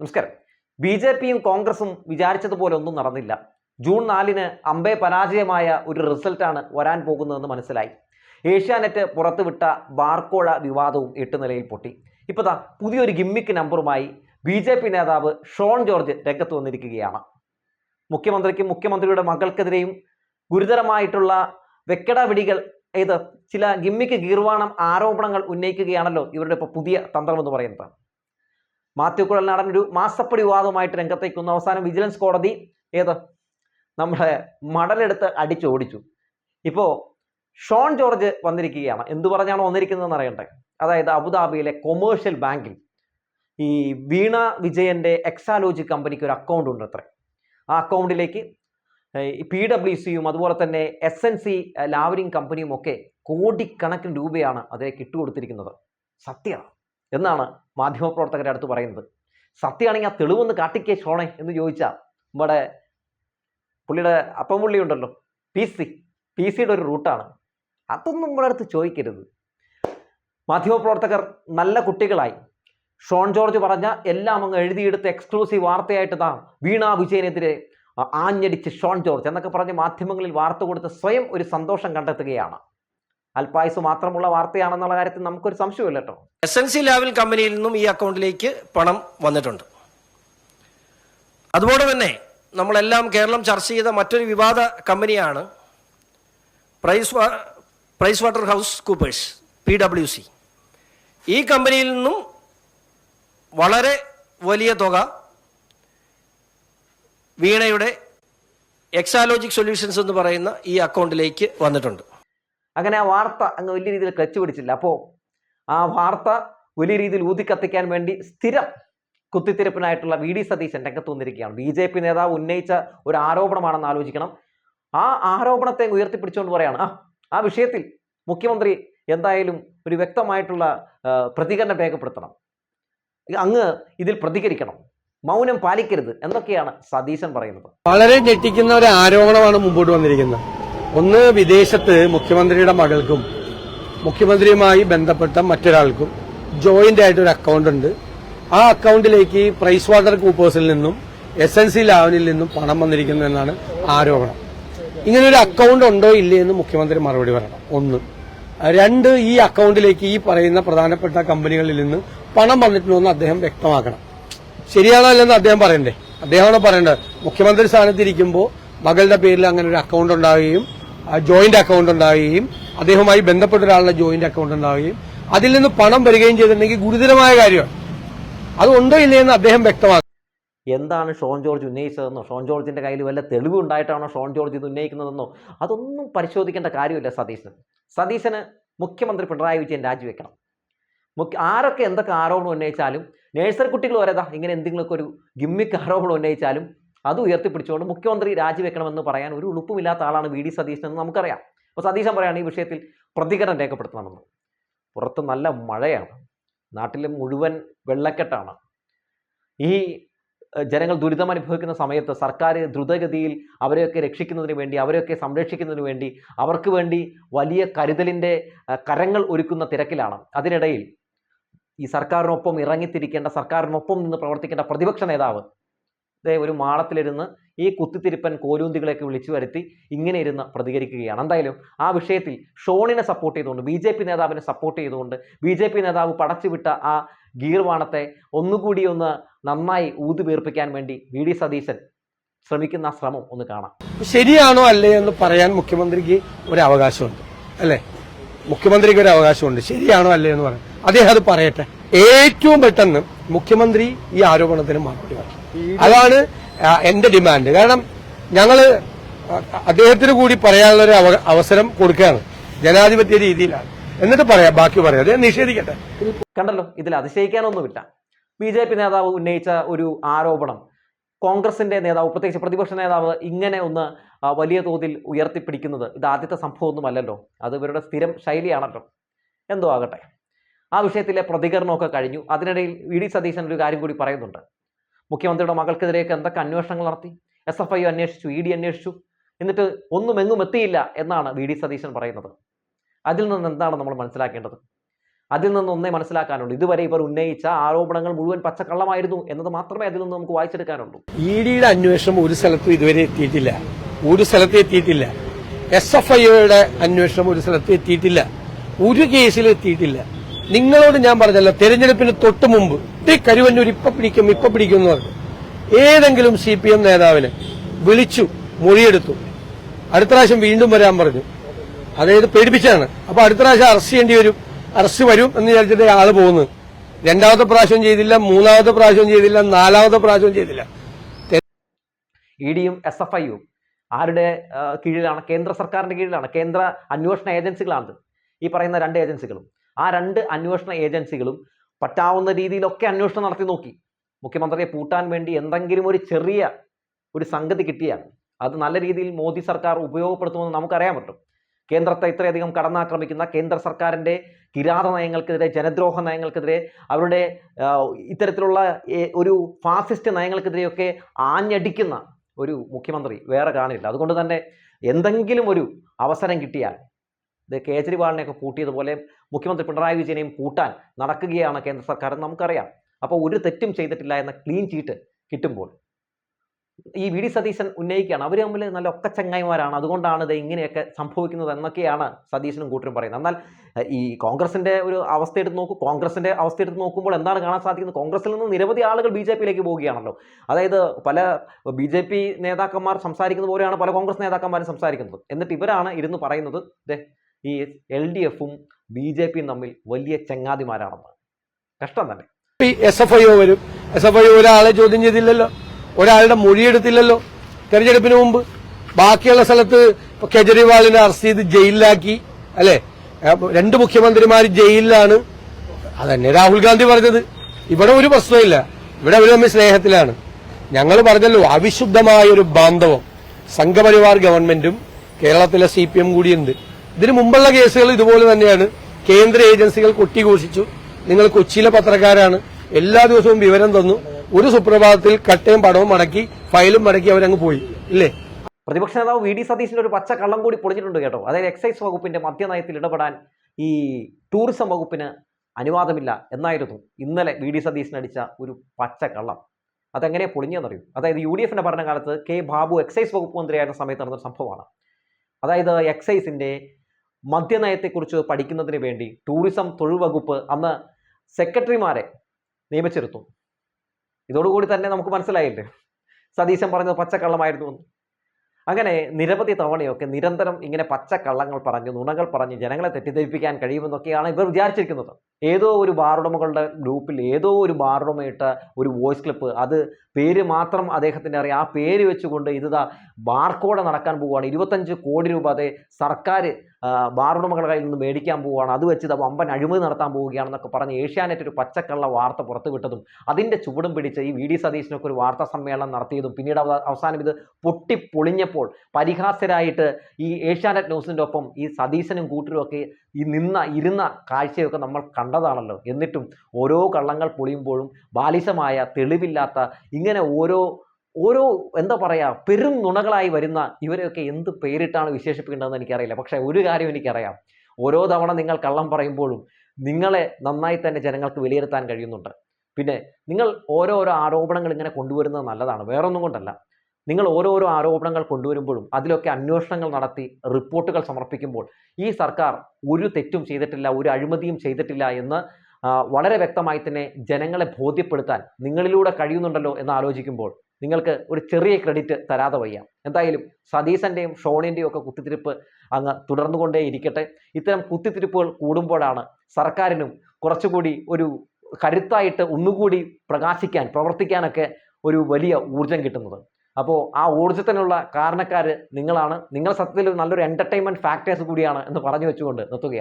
നമസ്കാരം. B J പിയും കോൺഗ്രസും വിചാരിച്ചതുപോലെ ഒന്നും നടന്നില്ല. ജൂൺ നാലിന് അമ്പേ പരാജയമായ ഒരു റിസൾട്ടാണ് വരാൻ പോകുന്നതെന്ന് മനസ്സിലായി. ഏഷ്യാനെറ്റ് പുറത്തുവിട്ട ബാർക്കോഴ വിവാദവും എട്ട് നിലയിൽ പൊട്ടി. ഇപ്പോൾ ദാ പുതിയൊരു ഗിമ്മിക്ക് നമ്പറുമായി ബി ജെ പി നേതാവ് ഷോൺ ജോർജ് രംഗത്ത് വന്നിരിക്കുകയാണ്. മുഖ്യമന്ത്രിക്കും മുഖ്യമന്ത്രിയുടെ മകൾക്കെതിരെയും ഗുരുതരമായിട്ടുള്ള വെക്കട വിടികൾ ഇത് ചില ഗിമ്മിക്ക് ഗീർവാണം ആരോപണങ്ങൾ ഉന്നയിക്കുകയാണല്ലോ ഇവരുടെ ഇപ്പോൾ പുതിയ തന്ത്രം എന്ന് പറയുന്നത്. മാത്യു കുഴൽനാടൻ ഒരു മാസപ്പടി വിവാദവുമായിട്ട് രംഗത്തേക്ക് വന്നു അവസാനം വിജിലൻസ് കോടതി ഏത്? നമ്മളെ മടലെടുത്ത് അടിച്ചോടിച്ചു. ഇപ്പോ ഷോൺ ജോർജ് വന്നിരിക്കുകയാണ്. എന്തു പറഞ്ഞാണ് വന്നിരിക്കുന്നതെന്ന് അറിയണ്ടേ അതായത് അബുദാബിയിലെ കൊമേഴ്ഷ്യൽ ബാങ്കിൽ ഈ വീണ വിജയന്റെ എക്സാലോജി കമ്പനിക്ക് ഒരു അക്കൗണ്ട് ഉണ്ട് അത്ര. ആ അക്കൗണ്ടിലേക്ക് പി ഡബ്ല്യു സിയും അതുപോലെ തന്നെ എസ് എൻ സി ലാവരിങ് കമ്പനിയും ഒക്കെ കോടിക്കണക്കിന് രൂപയാണ് അതിലേക്ക് ഇട്ടുകൊടുത്തിരിക്കുന്നത്. സത്യമാണ് എന്നാണ് മാധ്യമപ്രവർത്തകരുടെ അടുത്ത് പറയുന്നത്. സത്യമാണെങ്കിൽ ആ തെളിവൊന്ന് കാട്ടിക്കേ ഷോണേ എന്ന് ചോദിച്ചാൽ നമ്മുടെ പുള്ളിയുടെ അപ്പംപുള്ളി ഉണ്ടല്ലോ പി സി പി സിയുടെ ഒരു റൂട്ടാണ് അതൊന്നും നമ്മുടെ അടുത്ത് ചോദിക്കരുത്. മാധ്യമപ്രവർത്തകർ നല്ല കുട്ടികളായി. ഷോൺ ജോർജ് പറഞ്ഞ എല്ലാം അങ്ങ് എഴുതിയെടുത്ത് എക്സ്ക്ലൂസീവ് വാർത്തയായിട്ട് താ വീണ വിജയനെതിരെ ആഞ്ഞടിച്ച് ഷോൺ ജോർജ് എന്നൊക്കെ പറഞ്ഞ് മാധ്യമങ്ങളിൽ വാർത്ത കൊടുത്ത് സ്വയം ഒരു സന്തോഷം കണ്ടെത്തുകയാണ്. അൽപായുസ് മാത്രമുള്ള വാർത്തയാണെന്നുള്ള കാര്യത്തിൽ നമുക്കൊരു സംശയമില്ല കേട്ടോ. എസ് എൻ സി ലാവൽ കമ്പനിയിൽ നിന്നും ഈ അക്കൗണ്ടിലേക്ക് പണം വന്നിട്ടുണ്ട്. അതുപോലെ തന്നെ നമ്മളെല്ലാം കേരളം ചർച്ച ചെയ്ത മറ്റൊരു വിവാദ കമ്പനിയാണ് Price PricewaterhouseCoopers P W C ഈ കമ്പനിയിൽ നിന്നും വളരെ വലിയ തുക വീണയുടെ എക്സാലോജിക് സൊല്യൂഷൻസ് എന്ന് പറയുന്ന ഈ അക്കൗണ്ടിലേക്ക് വന്നിട്ടുണ്ട്. അങ്ങനെ ആ വാർത്ത അങ്ങ് വലിയ രീതിയിൽ ക്ലച്ച് പിടിച്ചില്ല. അപ്പോൾ ആ വാർത്ത വലിയ രീതിയിൽ ഊതിക്കത്തിക്കാൻ വേണ്ടി സ്ഥിരം കുത്തിത്തിരിപ്പിനായിട്ടുള്ള വി ഡി സതീശൻ രംഗത്ത് വന്നിരിക്കുകയാണ്. ബി ജെ പി നേതാവ് ഉന്നയിച്ച ഒരു ആരോപണമാണെന്ന് ആലോചിക്കണം. ആ ആരോപണത്തെ ഉയർത്തിപ്പിടിച്ചുകൊണ്ട് പറയാണ് ആ ആ വിഷയത്തിൽ മുഖ്യമന്ത്രി എന്തായാലും ഒരു വ്യക്തമായിട്ടുള്ള പ്രതികരണം രേഖപ്പെടുത്തണം. അങ്ങ് ഇതിൽ പ്രതികരിക്കണം. മൗനം പാലിക്കരുത് എന്നൊക്കെയാണ് സതീശൻ പറയുന്നത്. വളരെ ഞെട്ടിക്കുന്ന ഒരു ആരോപണമാണ് മുമ്പോട്ട് വന്നിരിക്കുന്നത്. ഒന്ന് വിദേശത്ത് മുഖ്യമന്ത്രിയുടെ മകൾക്കും മുഖ്യമന്ത്രിയുമായി ബന്ധപ്പെട്ട മറ്റൊരാൾക്കും ജോയിന്റ് ആയിട്ട് ഒരു അക്കൗണ്ട് ഉണ്ട്. ആ അക്കൗണ്ടിലേക്ക് പ്രൈസ് വാട്ടർ കൂപ്പേഴ്സിൽ നിന്നും എസ് എൻ സി ലാവനിൽ നിന്നും പണം വന്നിരിക്കുന്നു എന്നാണ് ആരോപണം. ഇങ്ങനെ ഒരു അക്കൗണ്ട് ഉണ്ടോ ഇല്ലേ എന്ന് മുഖ്യമന്ത്രി മറുപടി പറയണം. ഒന്ന് രണ്ട് ഈ അക്കൗണ്ടിലേക്ക് ഈ പറയുന്ന പ്രധാനപ്പെട്ട കമ്പനികളിൽ നിന്ന് പണം വന്നിട്ടുണ്ടോ എന്ന് അദ്ദേഹം വ്യക്തമാക്കണം. ശരിയാണോ അല്ലെന്ന് അദ്ദേഹം പറയണ്ടേ? അദ്ദേഹമാണ് പറയേണ്ടത്. മുഖ്യമന്ത്രി സ്ഥാനത്തിരിക്കുമ്പോൾ മകളുടെ പേരിൽ അങ്ങനെ ഒരു അക്കൗണ്ട് ഉണ്ടാവുകയും ജോയിന്റ് അക്കൗണ്ട് ഉണ്ടാവുകയും അദ്ദേഹവുമായി ബന്ധപ്പെട്ട ഒരാളുടെ ജോയിന്റ് അക്കൗണ്ട് ഉണ്ടാവുകയും അതിൽ നിന്ന് പണം വരികയും ചെയ്തിട്ടുണ്ടെങ്കിൽ ഗുരുതരമായ കാര്യമാണ്. അത് ഉണ്ടോ ഇല്ലയെന്ന് അദ്ദേഹം വ്യക്തമാക്കും എന്താണ് ഷോൺ ജോർജ് ഉന്നയിച്ചതെന്നോ? ഷോൺ ജോർജിന്റെ കയ്യിൽ വല്ല തെളിവ് ഉണ്ടായിട്ടാണോ ഷോൺ ജോർജ് ഇത് ഉന്നയിക്കുന്നതെന്നോ? അതൊന്നും പരിശോധിക്കേണ്ട കാര്യമില്ല സതീശന്. സതീശന് മുഖ്യമന്ത്രി പിണറായി വിജയൻ രാജിവെക്കണം. മുഖ്യ ആരൊക്കെ എന്തൊക്കെ ആരോപണം ഉന്നയിച്ചാലും നേഴ്സറി കുട്ടികൾ വരെതാ ഇങ്ങനെ എന്തെങ്കിലുമൊക്കെ ഒരു ഗിമ്മിക്ക് ആരോപണം ഉന്നയിച്ചാലും അത് ഉയർത്തിപ്പിടിച്ചുകൊണ്ട് മുഖ്യമന്ത്രി രാജിവെക്കണമെന്ന് പറയാൻ ഒരു ഉളുപ്പുമില്ലാത്ത ആളാണ് വി ഡി സതീശൻ എന്ന് നമുക്കറിയാം. അപ്പോൾ സതീശൻ പറയാണ് ഈ വിഷയത്തിൽ പ്രതികരണം രേഖപ്പെടുത്തണമെന്ന്. പുറത്ത് നല്ല മഴയാണ്. നാട്ടിൽ മുഴുവൻ വെള്ളക്കെട്ടാണ്. ഈ ജനങ്ങൾ ദുരിതം അനുഭവിക്കുന്ന സമയത്ത് സർക്കാർ ദ്രുതഗതിയിൽ അവരെയൊക്കെ രക്ഷിക്കുന്നതിന് വേണ്ടി അവരെയൊക്കെ സംരക്ഷിക്കുന്നതിന് വേണ്ടി അവർക്ക് വേണ്ടി വലിയ കരുതലിന്റെ കരങ്ങൾ ഒരുക്കുന്ന തിരക്കിലാണ്. അതിനിടയിൽ ഈ സർക്കാരിനൊപ്പം ഇറങ്ങിത്തിരിക്കേണ്ട സർക്കാരിനൊപ്പം നിന്ന് പ്രവർത്തിക്കേണ്ട പ്രതിപക്ഷ നേതാവ് ദേ ഒരു മാളത്തിലിരുന്ന് ഈ കുത്തിത്തിരിപ്പൻ കോലൂന്തികളെയൊക്കെ വിളിച്ചു വരുത്തി ഇങ്ങനെ ഇരുന്ന് പ്രതികരിക്കുകയാണ്. എന്തായാലും ആ വിഷയത്തിൽ ഷോണിനെ സപ്പോർട്ട് ചെയ്തുകൊണ്ട് ബി ജെ പി നേതാവിനെ സപ്പോർട്ട് ചെയ്തുകൊണ്ട് ബി ജെ പി നേതാവ് പടച്ചുവിട്ട ആ ഗീർവാണത്തെ ഒന്നുകൂടി ഒന്ന് നന്നായി ഊതുപീർപ്പിക്കാൻ വേണ്ടി വി ഡി സതീശൻ ശ്രമിക്കുന്ന ശ്രമം ഒന്ന് കാണാം. ശരിയാണോ അല്ലേ എന്ന് പറയാൻ മുഖ്യമന്ത്രിക്ക് ഒരു അവകാശമുണ്ട് അല്ലേ? മുഖ്യമന്ത്രിക്ക് ഒരു അവകാശമുണ്ട്. ശരിയാണോ അല്ലേ എന്ന് പറയാം. അദ്ദേഹം അത് പറയട്ടെ. ഏറ്റവും പെട്ടെന്ന് മുഖ്യമന്ത്രി ഈ ആരോപണത്തിന് മറുപടി പറയും അതാണ് എന്റെ ഡിമാൻഡ്. കാരണം ഞങ്ങൾ അദ്ദേഹത്തിന് കൂടി പറയാനുള്ള ഒരു അവസരം കൊടുക്കുകയാണ്. ജനാധിപത്യ രീതിയിലാണ്. എന്നിട്ട് പറയാം ബാക്കി പറയാം. അദ്ദേഹം നിഷേധിക്കട്ടെ. കണ്ടല്ലോ ഇതിൽ അതിശയിക്കാനൊന്നുമില്ല. ബി ജെ പി നേതാവ് ഉന്നയിച്ച ഒരു ആരോപണം കോൺഗ്രസിന്റെ നേതാവ് പ്രത്യേകിച്ച് പ്രതിപക്ഷ നേതാവ് ഇങ്ങനെ ഒന്ന് വലിയ തോതിൽ ഉയർത്തിപ്പിടിക്കുന്നത് ഇത് ആദ്യത്തെ സംഭവമൊന്നുമല്ലല്ലോ. അത് ഇവരുടെ സ്ഥിരം ശൈലിയാണല്ലോ. എന്തോ ആകട്ടെ. ആ വിഷയത്തിലെ പ്രതികരണമൊക്കെ കഴിഞ്ഞു. അതിനിടയിൽ വി. ഡി. സതീശൻ ഒരു കാര്യം കൂടി പറയുന്നുണ്ട്. മുഖ്യമന്ത്രിയുടെ മകൾക്കെതിരെയൊക്കെ എന്തൊക്കെ അന്വേഷണങ്ങൾ നടത്തി? എസ് എഫ് ഐ അന്വേഷിച്ചു ഇ ഡി അന്വേഷിച്ചു. എന്നിട്ട് ഒന്നും എങ്ങും എത്തിയില്ല എന്നാണ് വി ഡി സതീശൻ പറയുന്നത്. അതിൽ നിന്ന് എന്താണ് നമ്മൾ മനസ്സിലാക്കേണ്ടത്? അതിൽ നിന്ന് ഒന്നേ മനസ്സിലാക്കാനുള്ളൂ. ഇതുവരെ ഇവർ ഉന്നയിച്ച ആരോപണങ്ങൾ മുഴുവൻ പച്ചക്കള്ളമായിരുന്നു എന്നത് മാത്രമേ അതിൽ നിന്ന് നമുക്ക് വായിച്ചെടുക്കാനുള്ളൂ. ഇ ഡിയുടെ അന്വേഷണം ഒരു സ്ഥലത്തും ഇതുവരെ എത്തിയിട്ടില്ല. ഒരു സ്ഥലത്ത് എത്തിയിട്ടില്ല. എസ് എഫ് ഐയുടെ അന്വേഷണം ഒരു സ്ഥലത്ത് എത്തിയിട്ടില്ല. ഒരു കേസിൽ എത്തിയിട്ടില്ല. നിങ്ങളോട് ഞാൻ പറഞ്ഞല്ലോ തെരഞ്ഞെടുപ്പിന് തൊട്ട് മുമ്പ് ഈ കരുവന്നൂർ ഇപ്പൊ പിടിക്കും ഇപ്പൊ പിടിക്കും ഏതെങ്കിലും സി പി എം നേതാവിനെ വിളിച്ചു മൊഴിയെടുത്തു. അടുത്ത പ്രാവശ്യം വീണ്ടും വരാൻ പറഞ്ഞു. അതായത് പേടിപ്പിച്ചാണ്. അപ്പൊ അടുത്ത പ്രാവശ്യം അറസ്റ്റ് ചെയ്യേണ്ടി വരും. അറസ്റ്റ് വരും എന്ന് വിചാരിച്ചിട്ട് ആൾ പോകുന്നത് രണ്ടാമത്തെ പ്രാവശ്യം ചെയ്തില്ല മൂന്നാമത്തെ പ്രാവശ്യം ചെയ്തില്ല നാലാമത്തെ പ്രാവശ്യം ചെയ്തില്ല. ഇ ഡിയും എസ് എഫ് ഐയും ആരുടെ കീഴിലാണ്? കേന്ദ്ര സർക്കാരിന്റെ കീഴിലാണ്. കേന്ദ്ര അന്വേഷണ ഏജൻസികളാണ് ഈ പറയുന്ന രണ്ട് ഏജൻസികളും. ആ രണ്ട് അന്വേഷണ ഏജൻസികളും പറ്റാവുന്ന രീതിയിലൊക്കെ അന്വേഷണം നടത്തി നോക്കി. മുഖ്യമന്ത്രിയെ പൂട്ടാൻ വേണ്ടി എന്തെങ്കിലും ഒരു ചെറിയ ഒരു സംഗതി കിട്ടിയാൽ അത് നല്ല രീതിയിൽ മോദി സർക്കാർ ഉപയോഗപ്പെടുത്തുമെന്ന് നമുക്കറിയാൻ പറ്റും. കേന്ദ്രത്തെ ഇത്രയധികം കടന്നാക്രമിക്കുന്ന കേന്ദ്ര സർക്കാരിന്റെ കിരാത നയങ്ങൾക്കെതിരെ ജനദ്രോഹ നയങ്ങൾക്കെതിരെ അവരുടെ ഇത്തരത്തിലുള്ള ഒരു ഫാസിസ്റ്റ് നയങ്ങൾക്കെതിരെയൊക്കെ ആഞ്ഞടിക്കുന്ന ഒരു മുഖ്യമന്ത്രി വേറെ കാണില്ല. അതുകൊണ്ട് തന്നെ എന്തെങ്കിലും ഒരു അവസരം കിട്ടിയാൽ ഇത് കേജ്രിവാളിനെയൊക്കെ കൂട്ടിയതുപോലെ മുഖ്യമന്ത്രി പിണറായി വിജയനെയും കൂട്ടാൻ നടക്കുകയാണ് കേന്ദ്ര സർക്കാർ നമുക്കറിയാം. അപ്പോൾ ഒരു തെറ്റും ചെയ്തിട്ടില്ല എന്ന ക്ലീൻ ചീറ്റ് കിട്ടുമ്പോൾ. ഈ വി ഡി സതീശൻ ഉന്നയിക്കുകയാണ്. അവർ തമ്മിൽ നല്ല ഒക്ക ചങ്ങായിമാരാണ് അതുകൊണ്ടാണ് ഇത് ഇങ്ങനെയൊക്കെ സംഭവിക്കുന്നത് എന്നൊക്കെയാണ് സതീശനും കൂട്ടരും പറയുന്നത്. എന്നാൽ ഈ കോൺഗ്രസിന്റെ ഒരു അവസ്ഥ എടുത്ത് നോക്കൂ കോൺഗ്രസിന്റെ അവസ്ഥ എടുത്ത് നോക്കുമ്പോൾ എന്താണ് കാണാൻ സാധിക്കുന്നത്? കോൺഗ്രസിൽ നിന്ന് നിരവധി ആളുകൾ ബി ജെ പിയിലേക്ക് പോവുകയാണല്ലോ. അതായത് പല ബി ജെ പി നേതാക്കന്മാർ സംസാരിക്കുന്ന പോലെയാണ് പല കോൺഗ്രസ് നേതാക്കന്മാരും സംസാരിക്കുന്നത്. എന്നിട്ട് ഇവരാണ് ഇരുന്ന് പറയുന്നത് ദേ ഈ എൽ ഡി എഫും ബി ജെ പിയും തമ്മിൽ വലിയ ചങ്ങാതിമാരാണെന്ന് കഷ്ടം തന്നെ. എസ് എഫ് ഐ ഒ വരും. എസ് എഫ് ഐ ഒരാളെ ചോദ്യം ചെയ്തില്ലല്ലോ. ഒരാളുടെ മൊഴിയെടുത്തില്ലല്ലോ തെരഞ്ഞെടുപ്പിന് മുമ്പ് ബാക്കിയുള്ള സ്ഥലത്ത് കേജ്രിവാളിനെ അറസ്റ്റ് ചെയ്ത് ജയിലിലാക്കി അല്ലെ? രണ്ട് മുഖ്യമന്ത്രിമാർ ജയിലിലാണ്. അതന്നെ രാഹുൽ ഗാന്ധി പറഞ്ഞത്. ഇവിടെ ഒരു പ്രശ്നമില്ല ഇവിടെ അവർ തമ്മിൽ സ്നേഹത്തിലാണ്. ഞങ്ങൾ പറഞ്ഞല്ലോ അവിശുദ്ധമായ ഒരു ബാന്ധവം. സംഘപരിവാർ ഗവൺമെന്റും കേരളത്തിലെ സി പി എം കൂടിയുണ്ട്. ഇതിനു മുമ്പുള്ള കേസുകൾ ഇതുപോലെ തന്നെയാണ്. കേന്ദ്ര ഏജൻസികൾ കൊട്ടിഘോഷിച്ചു നിങ്ങൾ കൊച്ചിയിലെ പത്രക്കാരാണ്. എല്ലാ ദിവസവും വിവരം തന്നു. ഒരു സുപ്രഭാതത്തിൽ കട്ടയും പടവും മടക്കി ഫയലും മടക്കി അവരങ്ങ് പോയി. ഇല്ലേ? പ്രതിപക്ഷ നേതാവ് വി ഡി സതീശിന്റെ ഒരു പച്ച കള്ളം കൂടി പൊളിഞ്ഞിട്ടുണ്ട് കേട്ടോ. അതായത് എക്സൈസ് വകുപ്പിന്റെ മദ്യനയത്തിൽ ഇടപെടാൻ ഈ ടൂറിസം വകുപ്പിന് അനുവാദമില്ല എന്നായിരുന്നു ഇന്നലെ വി ഡി സതീശൻ അടിച്ച ഒരു പച്ച കള്ളം. അതെങ്ങനെ പൊളിഞ്ഞെന്നറിയും? അതായത് യു ഡി എഫിന്റെ ഭരണകാലത്ത് കെ ബാബു എക്സൈസ് വകുപ്പ് മന്ത്രിയായിരുന്ന സമയത്ത് നടന്ന സംഭവമാണ്. അതായത് എക്സൈസിന്റെ മദ്യനയത്തെക്കുറിച്ച് പഠിക്കുന്നതിന് വേണ്ടി ടൂറിസം തൊഴിൽ വകുപ്പ് അന്ന് സെക്രട്ടറിമാരെ നിയമിച്ചിരുന്നു. ഇതോടുകൂടി തന്നെ നമുക്ക് മനസ്സിലായില്ലേ? സതീശൻ പറഞ്ഞത് പച്ചക്കള്ളമായിരുന്നു അങ്ങനെ നിരവധി തവണയൊക്കെ നിരന്തരം ഇങ്ങനെ പച്ചക്കള്ളങ്ങൾ പറഞ്ഞ് നുണകൾ പറഞ്ഞ് ജനങ്ങളെ തെറ്റിദ്ധരിപ്പിക്കാൻ കഴിയുമെന്നൊക്കെയാണ് ഇവർ വിചാരിച്ചിരിക്കുന്നത്. ഏതോ ഒരു ബാറുടമകളുടെ ഗ്രൂപ്പിൽ ഏതോ ഒരു ബാറുടമയിട്ട ഒരു വോയിസ് ക്ലിപ്പ് അത് പേര് മാത്രം അദ്ദേഹത്തിന്റെ അറിയാം. ആ പേര് വെച്ചുകൊണ്ട് ഇതാ ബാർക്കോടെ നടക്കാൻ പോവുകയാണ്. ഇരുപത്തഞ്ച് കോടി രൂപ അതെ സർക്കാർ ബാറുടമകളുടെ കയ്യിൽ നിന്ന് മേടിക്കാൻ പോവുകയാണ്. അത് വെച്ച് അപ്പം വമ്പൻ അഴിമതി നടത്താൻ പോവുകയാണെന്നൊക്കെ പറഞ്ഞ് ഏഷ്യാനെറ്റ് ഒരു പച്ചക്കള്ള വാർത്ത പുറത്തുവിട്ടതും അതിന്റെ ചുവടും പിടിച്ച് ഈ വി ഡി സതീശനൊക്കെ ഒരു വാർത്താ സമ്മേളനം നടത്തിയതും പിന്നീട് അവ- അവസാനം ഇത് പൊട്ടിപ്പൊളിഞ്ഞപ്പോൾ പരിഹാസ്യരായിട്ട് ഈ ഏഷ്യാനെറ്റ് ന്യൂസിന്റെ ഒപ്പം ഈ സതീശനും കൂട്ടരും ഒക്കെ ഈ നിന്ന ഇരുന്ന കാഴ്ചയൊക്കെ നമ്മൾ കണ്ടതാണല്ലോ. എന്നിട്ടും ഓരോ കള്ളങ്ങൾ പൊളിയുമ്പോഴും ബാലിശമായ തെളിവില്ലാത്ത ഇങ്ങനെ ഓരോ ഓരോ എന്താ പറയുക പെരും നുണകളായി വരുന്ന ഇവരെയൊക്കെ എന്ത് പേരിട്ടാണ് വിശേഷിപ്പിക്കേണ്ടതെന്ന് എനിക്കറിയില്ല. പക്ഷേ ഒരു കാര്യം എനിക്കറിയാം. ഓരോ തവണ നിങ്ങൾ കള്ളം പറയുമ്പോഴും നിങ്ങളെ നന്നായി തന്നെ ജനങ്ങൾക്ക് വിലയിരുത്താൻ കഴിയുന്നുണ്ട്. പിന്നെ നിങ്ങൾ ഓരോരോ ആരോപണങ്ങൾ ഇങ്ങനെ കൊണ്ടുവരുന്നത് നല്ലതാണ്. വേറൊന്നും കൊണ്ടല്ല. നിങ്ങൾ ഓരോരോ ആരോപണങ്ങൾ കൊണ്ടുവരുമ്പോഴും അതിലൊക്കെ അന്വേഷണങ്ങൾ നടത്തി റിപ്പോർട്ടുകൾ സമർപ്പിക്കുമ്പോൾ ഈ സർക്കാർ ഒരു തെറ്റും ചെയ്തിട്ടില്ല ഒരു അഴിമതിയും ചെയ്തിട്ടില്ല എന്ന് വളരെ വ്യക്തമായി തന്നെ ജനങ്ങളെ ബോധ്യപ്പെടുത്താൻ നിങ്ങളിലൂടെ കഴിയുന്നുണ്ടല്ലോ എന്ന് ആലോചിക്കുമ്പോൾ നിങ്ങൾക്ക് ഒരു ചെറിയ ക്രെഡിറ്റ് തരാതെ വയ്യ. എന്തായാലും സതീശന്റെയും ഷോണിന്റെയും ഒക്കെ കുത്തിത്തിരിപ്പ് അങ്ങ് തുടർന്നുകൊണ്ടേ ഇരിക്കട്ടെ. ഇത്തരം കുത്തിത്തിരിപ്പുകൾ കൂടുമ്പോഴാണ് സർക്കാരിനും കുറച്ചുകൂടി ഒരു കരുത്തായിട്ട് ഒന്നുകൂടി പ്രകാശിക്കാൻ പ്രവർത്തിക്കാനൊക്കെ ഒരു വലിയ ഊർജം കിട്ടുന്നത്. അപ്പോൾ ആ ഊർജത്തിനുള്ള കാരണക്കാർ നിങ്ങളാണ്. നിങ്ങൾ സത്യത്തിൽ നല്ലൊരു എന്റർടൈൻമെന്റ് ഫാക്ടേഴ്സ് കൂടിയാണ് എന്ന് പറഞ്ഞു വെച്ചുകൊണ്ട് നിർത്തുകയാണ്.